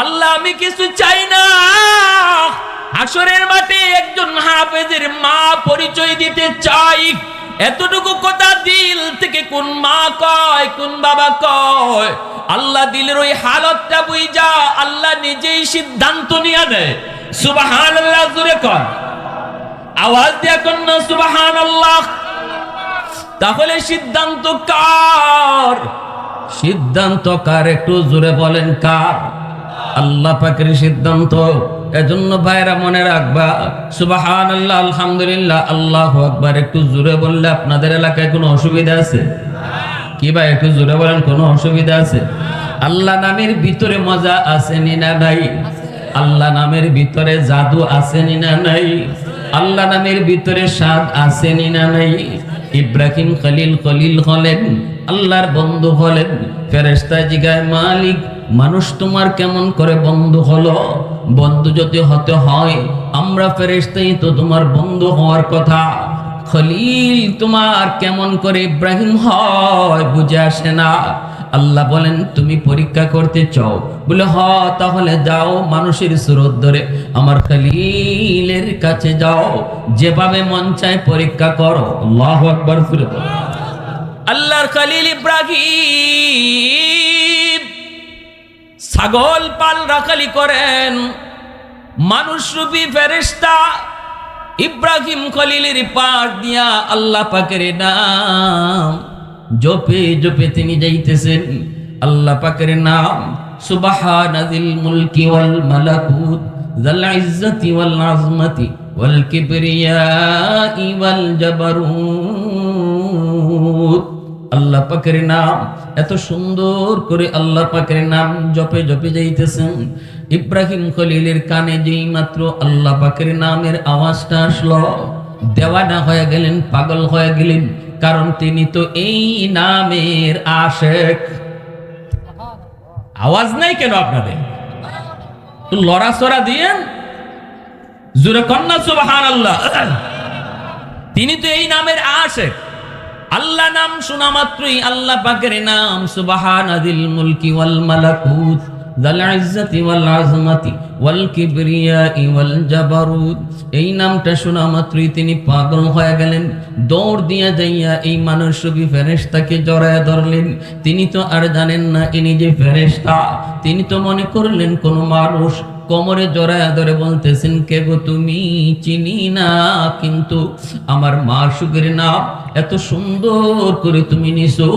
আল্লাহ, আমি কিছু চাই না। আসরের মাঠে একজন হাফেজের মা পরিচয় দিতে চাই। এতটুকু কথা দিল থেকে কোন মা কয়, কোন বাবা কয়? আল্লাহ দিলের ওই হালতটা বুঝা আল্লাহ নিজেই সিদ্ধান্ত নিয়ে দেয় সুবাহান আল্লাহ জুড়ে কর আওয়াজ দিয়া না সুবাহান আল্লাহ তাহলে সিদ্ধান্ত কার? সিদ্ধান্ত কার, একটু জোরে বলেন কার? আল্লাহ পাকের সিদ্ধান্ত। এজন্য ভাইরা মনে রাখবা সুবাহান আল্লাহ আলহামদুলিল্লাহ, আল্লাহ আকবার। একটু জোরে বললে আপনাদের এলাকায় কোনো অসুবিধা আছে? কি ভাই, একটু জোরে বলেন, কোনো অসুবিধা আছে? আল্লাহ নামের ভিতরে মজা আছে না নাই আল্লাহ নামের ভিতরে জাদু আছে না নাই? আল্লাহ নামের ভিতরে স্বাদ আছে না নাই? ইব্রাহিম খলিল খলিল হলেন আল্লাহর বন্ধু হলেন ফেরেস্তা জিগায়, মালিক, মানুষ তোমার কেমন করে বন্ধু হলো? বন্ধু যদি হতে হয়, আমরা ফেরেস্তাই তো তোমার বন্ধু হওয়ার কথা। খলিল তোমার কেমন করে ইব্রাহিম হয় বুঝে আসে না। আল্লাহ বলেন, তুমি পরীক্ষা করতে চাও? বলে, হ, তাহলে যাও মানুষের সুরত ধরে আমার খলিলের কাছে যাও। যেভাবে মন চায় পরীক্ষা করো। আল্লাহ আকবার ফিরে। আল্লাহর খালিল ইব্রাহিম ছাগল পাল রাখালি করেন। মানুষ রূপী ফেরেস্তা ইব্রাহিম খলিলের পার দিয়া আল্লাহ পাকের নাম জপে জপে তিনি যাইতেছেন। আল্লাহ পাকের নাম সুবহানাদিল মুলকি ওয়াল মালাকুত, যাল ইজ্জতি ওয়াল আজমতি ওয়াল কিবরিয়াই ওয়াল জাবারুত। আল্লাহ পাকের নাম, এত সুন্দর করে আল্লাহ পাকের নাম জপে জপে যাইতেছেন। ইব্রাহিম খলিলের কানে যেই মাত্র আল্লাহ পাকের নামের আওয়াজটা আসলো, দেওয়ানা হয়ে গেলেন, পাগল হয়ে গেলেন, কারণ তিনি তো এই নামের আশেক। আওয়াজ নাই কেন আপনাদের? লড়াচড়া দিয়েন। জুরে কন্যা আল্লাহ তিনি তো এই নামের আশেক। আল্লাহ নাম শোনা মাত্রই আল্লাহ পাকের নাম সুবাহান আদিল মুলকি ওয়াল মালাকুত এই নামটা শোনা মাত্রই তিনি পাগল হয়ে গেলেন। দৌড় দিয়া যাইয়া এই মানুষ রূপী ফেরেশতাকে জড়ায় ধরলেন। তিনি তো আর জানেন না ইনি যে ফেরেশতা। তিনি তো মনে করলেন কোনো মানুষ কোমরে জড়ায় ধরে বলতেছেন, কে গো তুমি? চিনি না, কিন্তু আমার মা সুখের নাম এত সুন্দর করে তুমি নিছো।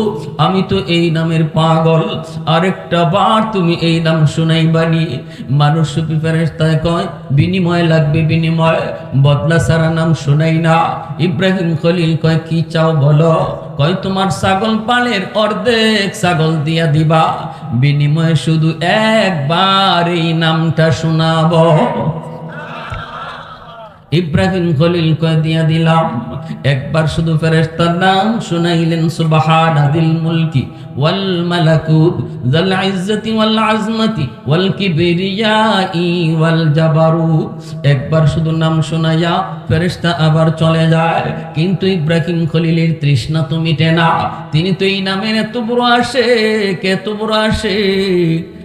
আমি তো এই নামের পাগল। আরেকটা বার তুমি এই নাম শোনাই বানি মানুষ সুপি ফেরেস্তায় কয়, বিনিময় লাগবে, বিনিময়। বদলা সারা নাম শোনাই না। ইব্রাহিম খলিল কয়, কি চাও বলো? কয়, তোমার ছাগল পালের অর্ধেক ছাগল দিয়া দিবা। বিনিময়ে শুধু একবার এই নামটা শোনাব। ইব্রাহিম খলিল কয়, দিয়া দিলাম। একবার শুধু ফেরেস্তার নাম শুনাইলেন সুবহানাদিল মুলকি। ওয়াল ذا العزة ইজ্জতি ওয়াল والجبروت একবার শুধু নাম শোনায়া ফেরেশতা আবার চলে যায়। কিন্তু ইব্রাহিম খলিলের তৃষ্ণা তো মিটে না। তিনি তো এই নামের এত বড় আসে কে এত বড় আসে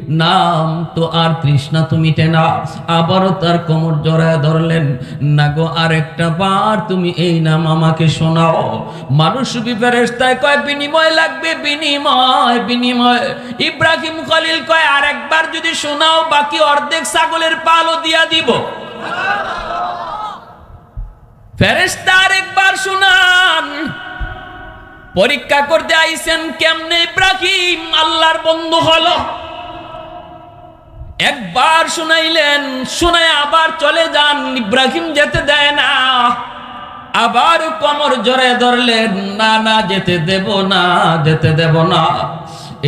নাম তো আর তৃষ্ণা তো মিটে না আবারও তার কোমর জড়ায় ধরলেন। না গো, আরেকটা বার তুমি এই নাম আমাকে শোনাও। মানুষ ফেরেস্তায় কয়, বিনিময় লাগবে, বিনিময় বিনিময়। ইব্রাহিম খলিল কয়, আরেকবার যদি শোনাও, বাকি অর্ধেক ছাগলের পালও দিয়া দিব। ফেরেস্তা আরেকবার শোনান। পরীক্ষা করতে আইছেন কেমনে ইব্রাহিম? আল্লাহর বন্ধু হলো। একবার শুনাইলেন, শুনায় আবার চলে যান, ইব্রাহিম যেতে দেয় না। আবার কমর জড়ে ধরলেন, না না, যেতে দেব না, যেতে দেব না।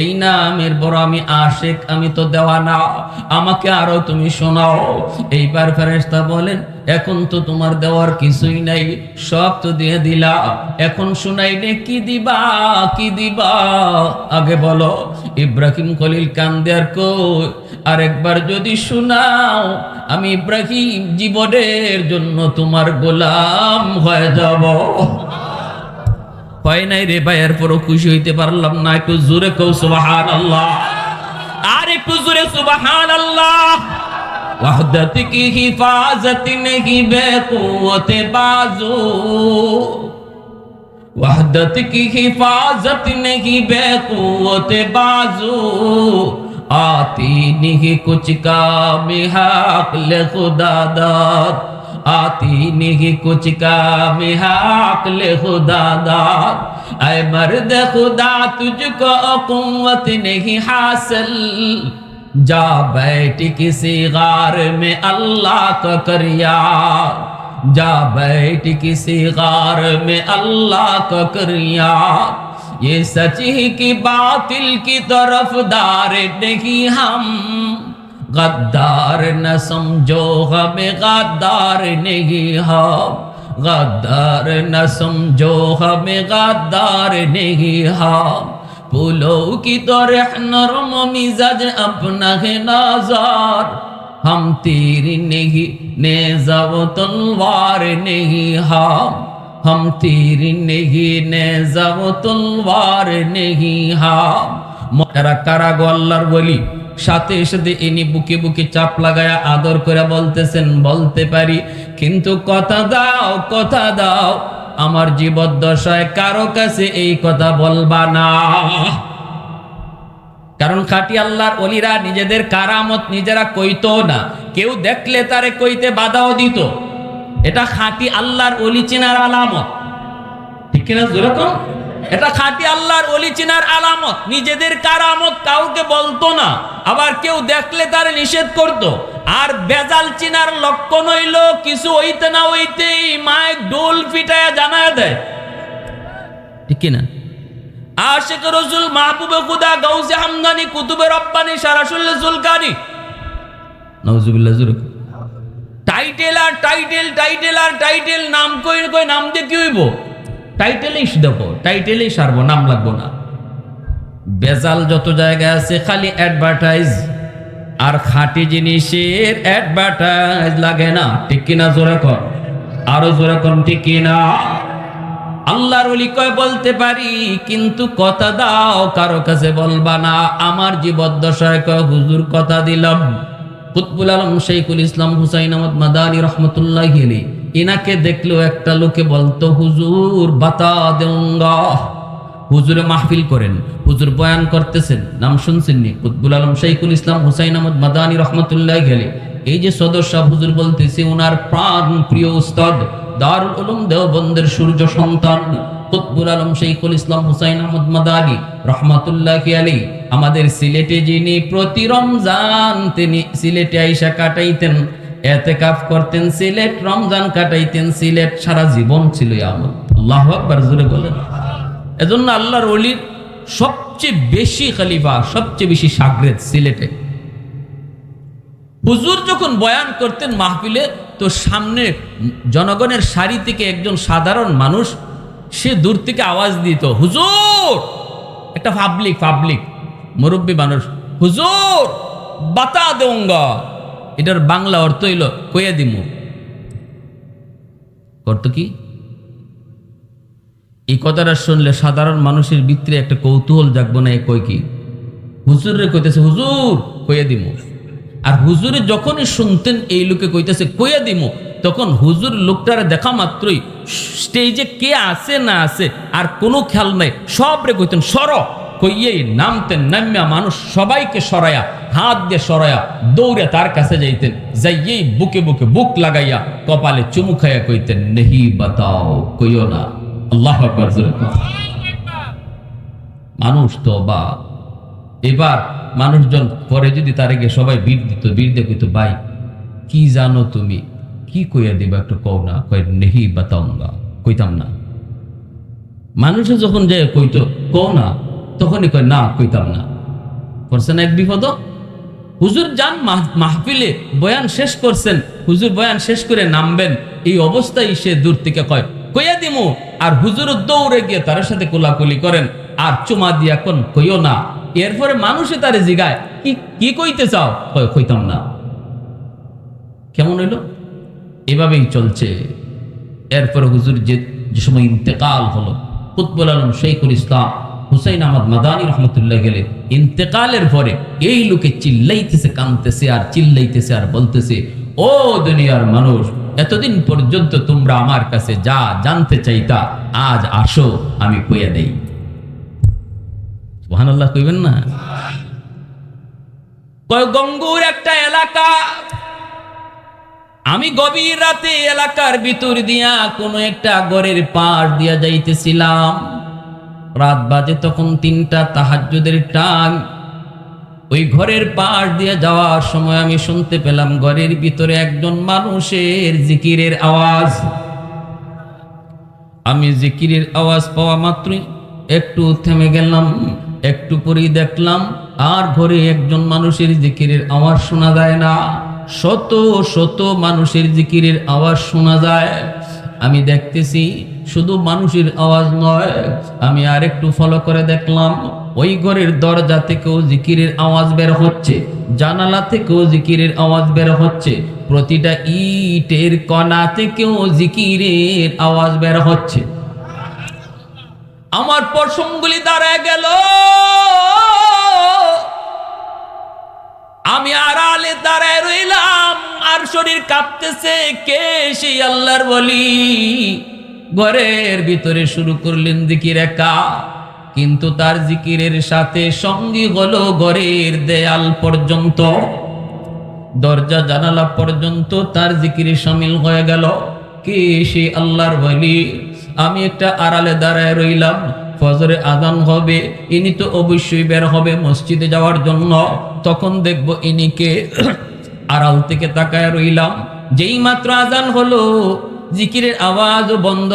এই নামের বড়, আমি আশেক, আমি তো দেওয়া না আমাকে আরও তুমি শোনাও। এইবার ফেরেস্তা বলেন, এখন তো তোমার দেওয়ার কিছুই নাই, সব তো দিয়ে দিলা। এখন শুনাইলে কি দিবা কি দিবা? আগে বলো। ইব্রাহিম খলিল কান্দে আর কই আরেকবার যদি শোনাও, আমি ইব্রাহিম জীবনের জন্য তোমার গোলাম হয়ে যাব। হয় নাই রে ভাই পরও খুশি হইতে পারলাম না। একটু জোরে কৌ সুবাহান আল্লাহ আর একটু জোরে সুবাহান আল্লাহ وحدت کی حفاظت نہیں بے قوت بازو وحدت کی حفاظت نہیں بے قوت بازو आती नहीं कुछ काम हकल खुदा दाद आती नहीं कुछ काम हकल खुदा दाद ऐ मर्द खुदा, तुझको कुवत नहीं हासिल। जा बैठ किसी गार में अल्लाह का करिया। जा बैठ किसी गार में अल्लाह का करिया। ये یہ سچ ہی کی باطل کی طرف دار نہیں ہم غدار نہ سمجھو غم غدار نہیں ہم غدار نہ سمجھو غم غدار نہیں ہم پھولوں کی طرح نرم مزاج اپنا ہے نازار ہم تیر نہیں نیزہ و تلوار نہیں ہم ہم تیر نہیں نیزہ تلوار نہیں ہاں کرا کرا گو اللہ সাথে সাথে ইনি বুকে বুকে চাপ লাগায়া আদর করে বলতেছেন বলতে পারি কিন্তু কথা দাও কথা দাও আমার জীবদ্দশায় কারও কাছে এই কথা বলবা না কারণ খাটি আল্লাহর অলিরা নিজেদের কারামত নিজেরা কইতো না কেউ দেখলে তারে কইতে বাধাও দিত এটা খাঁটি আল্লাহর অলি চেনার আলামত। ঠিক কিনা যেরকম? এটা খাঁটি আল্লাহর অলি চেনার আলামত। নিজেদের কারামত কাউকে বলতো না। আবার কেউ দেখলে তার নিষেধ করত। আর বেজাল চিনার লক্ষণ হইল, কিছু হইতে না হইতেই মায়ের ডোল ফিটায়া জানায় দেয়। ঠিক কিনা? আশেক রসুল মাহবুবে খুদা গাউসে হামদানি কুতুবে রব্বানি সারাসুল্লে জুলকানি নওজুবিল্লাহ জুরুক টাইটেল আর টাইটেল টাইটেল আর টাইটেল নাম কই কই, নাম দিয়ে কি হইব? টাইটেলেই দেখো টাইটেলেই সারবো, নাম লাগবো না। বেজাল যত জায়গায় আছে খালি অ্যাডভার্টাইজ আর খাঁটি জিনিসের অ্যাডভার্টাইজ লাগে না। ঠিক কিনা জোরে কর আরও জোরে কর ঠিক কিনা? আল্লাহর ওলি কয়, বলতে পারি, কিন্তু কথা দাও, কারও কাছে বলবা না। আমার জীবদ্দশায় কয়, হুজুর কথা দিলাম। কুতবুল আলম শেখুল ইসলাম হুসাইন আহমদ মাদানী রহমতুল্লাহ গেলি ইনাকে দেখলেও একটা লোকে বলতো, হুজুর, বাতা দেউঙ্গা। হুজুরে মাহফিল করেন। হুজুর বয়ান করতেছেন, নাম শুনছেননি কুতবুল আলম শেখুল ইসলাম হুসাইন আহমদ মাদানী রহমতুল্লাহ গেলি এই যে সদস্য হুজুর বলতেছে ওনার প্রাণ প্রিয় উস্তাদ, দারুল উলুম দেওবন্দের সূর্য সন্তান। কুতবুল আলম শেখুল ইসলাম হুসাইন আহমদ মাদানী রহমাতুল্লাহ আলী আমাদের সিলেটে যিনি প্রতি রমজান তিনি সিলেটে আইসা কাটাইতেন এতে কাফ করতেন সিলেট, রমজান কাটাইতেন সিলেট, সারা জীবন ছিল আমল। আল্লাহ আকবার বলেন। এজন্য আল্লাহর অলির সবচেয়ে বেশি খলিফা, সবচেয়ে বেশি সাগরেদ সিলেটে। হুজুর যখন বয়ান করতেন মাহফিলে, তো সামনে জনগণের সারি থেকে একজন সাধারণ মানুষ সে দূর থেকে আওয়াজ দিত, হুজুর! একটা পাবলিক পাবলিক মুরব্বী মানুষ, হুজুর, বাতা দেউঙ্গা। এটার বাংলা অর্থ হইল, কইয়া দিমু। অর্থ কি? এই কথাটা শুনলে সাধারণ মানুষের ভিতরে একটা কৌতূহল জাগবো না, এ কই কি? হুজুরে কইতেছে, হুজুর, কইয়া দিমু। আর হুজুরে যখনই শুনতেন, এই লোকে কইতেছে, কইয়া দিমু। তখন হুজুর লোকটারে দেখা মাত্রই স্টেজে কে আছে না আছে আর কোনো খেয়াল নাই। সব রে কইতেন, সর। কইয়েই নামতেন, নামিয়া মানুষ সবাইকে সরায়া, হাত দিয়ে সরায়া দৌড়ে তার কাছে যাইতেন। যাইয়েই বুকে বুকে বুক লাগাইয়া কপালে চুমু খাইয়া কইতেন, নেহি বাতাও, কইও না। আল্লাহ। মানুষ তো বা এবার মানুষজন পরে যদি তারে গিয়ে সবাই ভিড় দিত, ভিড় দিয়ে কইতো, ভাই, কি জানো তুমি? কি কইয়া দিবা একটু কও না? কই নেহি বাতাউঙ্গা কইতাম না। মানুষে যখন যে কইতো, কও না, তখনই কয়, না, কইতাম না। করছে না এক বিপদ হুজুর যান মাহফিলে বয়ান শেষ করছেন, হুজুর বয়ান শেষ করে নামবেন, এই অবস্থায় সে দূর থেকে কয়, কইয়া দিমু? আর হুজুর দৌড়ে গিয়ে তার সাথে কোলাকুলি করেন, আর চুমা দিয়া কোন কইও না। এরপরে মানুষে তারে জিগায়, কি কি কইতে চাও? কয়, কইতাম না। কেমন হইল? এভাবেই চলছে। এরপরে হুজুর যে যে সময় ইন্তেকাল হলো, কুতবুল আলম শেখুল ইসলাম হুসাইন আহমদ মাদানী রহমতুল্লাহ গেলে ইন্তেকালের পরে এই লোকে চিল্লাইতেছে, কানতেছে আর চিল্লাইতেছে আর বলতেছে, ও দুনিয়ার মানুষ, এতদিন পর্যন্ত তোমরা আমার কাছে যা জানতে চাইতা, আজ আসো, আমি কইয়া দেই। সুবহানাল্লাহ কইবেন না? কয় গঙ্গুর একটা এলাকা আমি গভীর রাতে এলাকার ভিতর দিয়া কোনো একটা গড়ের পাশ দিয়া যাইতেছিলাম। রাত বাজে তখন তিনটা তাহাজ্জুদের টান। ওই ঘরের পাশ দিয়ে যাওয়ার সময় আমি শুনতে পেলাম ঘরের ভিতরে একজন মানুষের জিকিরের আওয়াজ। আমি জিকিরের আওয়াজ পাওয়া মাত্রই একটু থেমে গেলাম, একটু পরেই দেখলাম, আর ঘরে একজন মানুষের জিকিরের আওয়াজ শোনা যায় না। শত শত মানুষের জিকিরের আওয়াজ শোনা যায়। আমি দেখতেছি শুধু মানুষের আওয়াজ নয়, আমি আর একটু ফলো করে দেখলাম, ওই ঘরের দরজা থেকেও জিকিরের আওয়াজ বের হচ্ছে, জানালা থেকেও জিকিরের আওয়াজ বের হচ্ছে, প্রতিটা ইটের কণা থেকেও জিকিরের আওয়াজ বের হচ্ছে। আমার পশমগুলি দাঁড়ায় গেল। আমি আড়ালে দাঁড়ায় শরীর কাঁপতেছে, কে সেই আল্লাহর বলি? ঘরের ভিতরে শুরু করলেন জিকির একা, কিন্তু তার জিকিরের সাথে সঙ্গী হলো ঘরের দেয়াল পর্যন্ত। দরজা জানালা পর্যন্ত তার জিকিরে সামিল হয়ে গেল। কে সে আল্লাহর বলি? আমি একটা আড়ালে দাঁড়ায় রইলাম। ফজরে আদান হবে, ইনি তো অবশ্যই বের হবে মসজিদে যাওয়ার জন্য। তখন দেখব ইনিকে আড়াল থেকে তাকায় রইলাম। যেই মাত্র আজান হলো, জিকিরের আওয়াজও বন্ধ।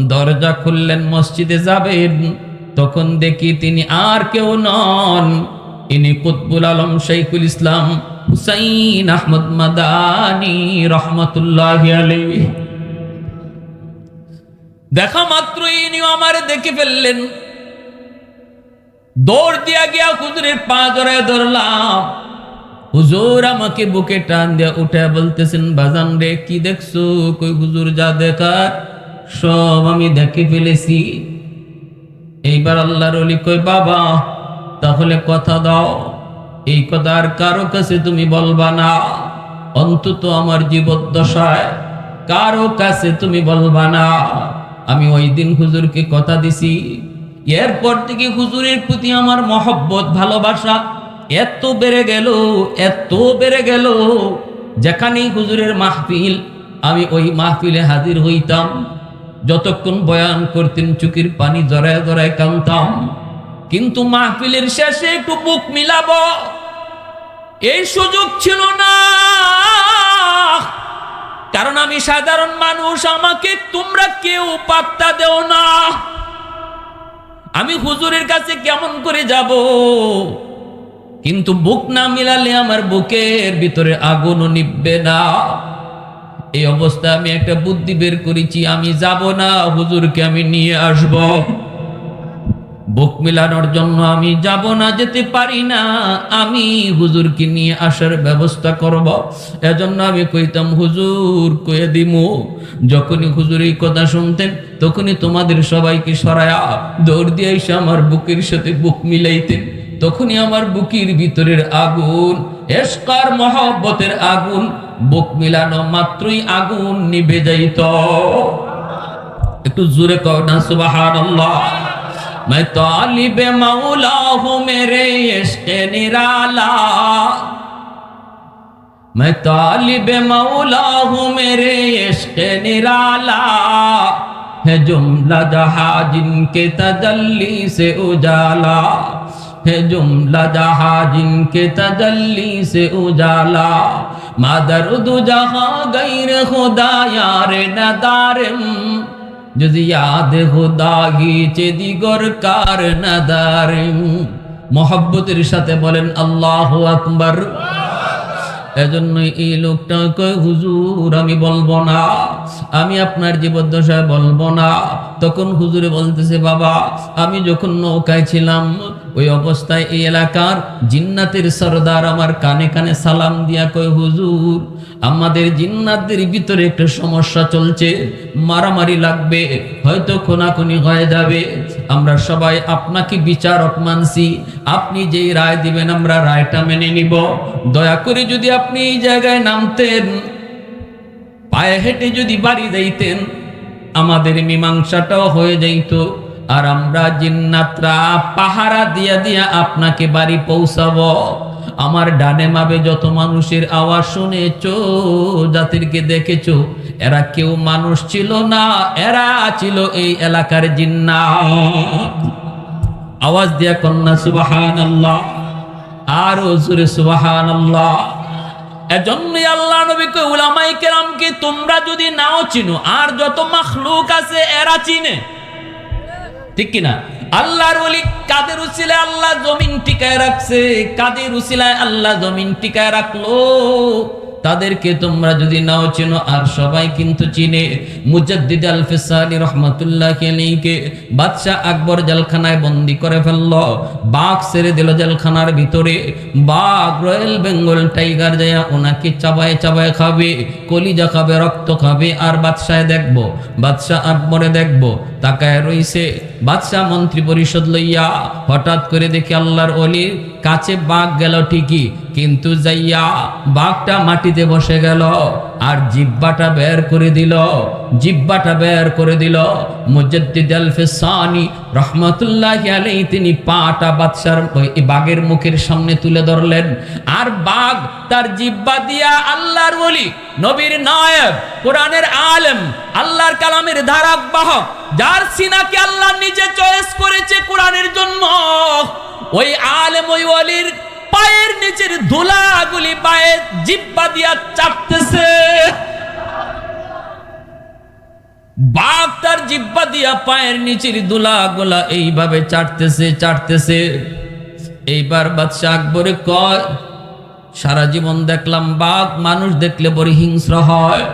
দরজা খুললেন, মসজিদে যাবেন। তখন দেখি তিনি আর কেউ নন। ইনি কুতবুল আলম শৈখুল ইসলাম, হুসাইন আহমদ মাদানি রহমতুল্লাহ দেখা মাত্র ইনি আমার দেখে ফেললেন। দৌড় দিয়া গিয়া হুজুরের পা জড়ায় ধরলাম। হুজুর আমাকে বুকে টান দিয়া উঠে বলতেছেন, বাজান রে, কি দেখছ? কই হুজুর যা দেখার? সব আমি দেখে ফেলেছি। এইবার আল্লাহর অলি কই বাবা, তাহলে কথা দাও। এই কথা আর কারও কাছে তুমি বলবা না। অন্তত আমার জীবদ্দশায় কারও কাছে তুমি বলবা না। আমি ওই দিন হুজুরকে কথা দিছি। এরপর থেকে হুজুরের প্রতি আমার মহব্বত, ভালোবাসা এত বেড়ে গেল, এত বেড়ে গেল, যেখানেই হুজুরের মাহফিল, আমি ওই মাহফিলে হাজির হইতাম, যতক্ষণ বয়ান করতেন, চুকির পানি জড়ায় জড়ায় কামতাম কিন্তু মাহফিলের শেষে একটু বুক মিলাব, এই সুযোগ ছিল না। কারণ আমি সাধারণ মানুষ, আমাকে তোমরা কেউ পাত্তা দেও না। আমি হুজুরের কাছে কেমন করে যাব? কিন্তু বুক না মিলালে আমার বুকের ভিতরে আগুনও নিববে না। এই অবস্থা আমি একটা বুদ্ধি বের করেছি, আমি যাব না, হুজুরকে আমি নিয়ে আসব। বুক মিলানোর জন্য আমি যাব না, যেতে পারি না, আমি হুজুরকে নিয়ে আসার ব্যবস্থা করব। এজন্য আমি কইতাম, হুজুর, কয়ে দিমু, যখনই হুজুর এই কথা শুনতেন, তখনই তোমাদের সবাইকে সরায়া দৌড় দিয়ে এসে আমার বুকের সাথে বুক মিলাইতেন। তখনই আমার বুকের ভিতরের আগুন এসকার মহব্বতের আগুন বুক মিলানো মাত্রই আগুন নিভে যাইত একটু জোরে কও না সুবহানাল্লাহ मैं तालिब मौला हूँ मेरे इश्क निराला मैं तालिब मौला हूँ मेरे इश्क निराला है जुमला जहा जिनके तजल्ली से उजाला ہے جملہ جہاں جن کے تجلی سے اجالا مادر دو جہاں غیر خدا یار ندارم যদি ইয়াদ হুদা গিয়েছে দিগর কার নাদারে মহব্বতের সাথে বলেন, আল্লাহ আকবার। এজন্য এই লোকটা হুজুর আমি বলব না, আমি আপনার জীবদ্দশায় বলব না। তখন হুজুরে বলতেছে, বাবা, আমি যখন নৌকায় ছিলাম ওই অবস্থায় এই এলাকার জিন্নাতের সর্দার আমার কানে কানে সালাম দিয়া কয়, হুজুর, আমাদের জিন্নাতদের ভিতরে একটা সমস্যা চলছে। মারামারি লাগবে, হয়তো খোনাখুনি হয়ে যাবে। আমরা সবাই আপনাকে বিচারক মানছি। আপনি যেই রায় দিবেন, আমরা রায়টা মেনে নিব। দয়া করে যদি আপনি এই জায়গায় নামতেন, পায়ে হেঁটে যদি বাড়ি যাইতেন, আমাদের মীমাংসাটাও হয়ে যাইত। আর আমরা জিন্নাতরা পাহারা দিয়া দিয়া আপনাকে বাড়ি পৌঁছাবো। আমার ডানে মাবে যত মানুষের আওয়াজ শুনেছো, জাতিরকে দেখেছ, এরা কেউ মানুষ ছিল না, এরা ছিল এই এলাকার জিন্না আওয়াজ দিয়া কন্যা সুবাহান আল্লাহ আরও জোরে সুবাহান আল্লাহ এজন্যই আল্লাহ নবীকে উলামাই তোমরা যদি নাও চিনো, আর যত মাখলুক আছে এরা চিনে। ঠিক কিনা? আল্লাহর ওলি কাদের উসিলায় আল্লাহ জমিন টিকায় রাখছে? কাদের উসিলায় আল্লাহ জমিন টিকায় রাখল? তাদেরকে তোমরা যদি নাও চেনো, আর সবাই কিন্তু চিনে। মুজাদ্দিদ আল ফিসানি রহমতুল্লাহ কেনিকে বাদশাহ আকবর জেলখানায় বন্দি করে ফেলল। বাঘ ছেড়ে দিল জেলখানার ভিতরে। বাঘ, রয়্যাল বেঙ্গল টাইগার যায় ওনাকে চাবায় চাবায় খাবে, কলিজা খাবে, রক্ত খাবে, আর বাদশায় দেখব, বাদশাহ আকবরে দেখব, তাকায় রইছে। বাদশাহ মন্ত্রী পরিষদ লইয়া হঠাৎ করে দেখি আল্লাহর অলির কাছে বাঘ গেল ঠিকই কিন্তু যাইয়া বাঘটা মাটিতে বসে গেল আর জিব্বাটা বের করে দিল। জিব্বাটা বের করে দিল। মুজাদ্দিদ আল রহমতুল্লাহ আলাই তিনি পাটা বাদশার ওই বাঘের মুখের সামনে তুলে ধরলেন। আর বাঘ তার জিব্বা দিয়া আল্লাহর বলি নবীর নায়ক কোরআনের আলেম, আল্লাহর কালামের ধারাক বাহক যার সিনাকে আল্লাহ নিজে চয়েস করেছে কোরআনের জন্য। ওই আলেম ওই ওলির পায়ের নিচের ধুলাগুলি পায়ে জিব্বা দিয়া চাপতেছে। বাঘ তার জিব্বা দিয়া পায়ের নিচের দুলা গোলা এইভাবে চাটতেছে চাটতেছে। এইবার বাদশাহ আকবরে কয়, সারা জীবন দেখলাম বাঘ, মানুষ দেখলে বড় হিংস্র হয়।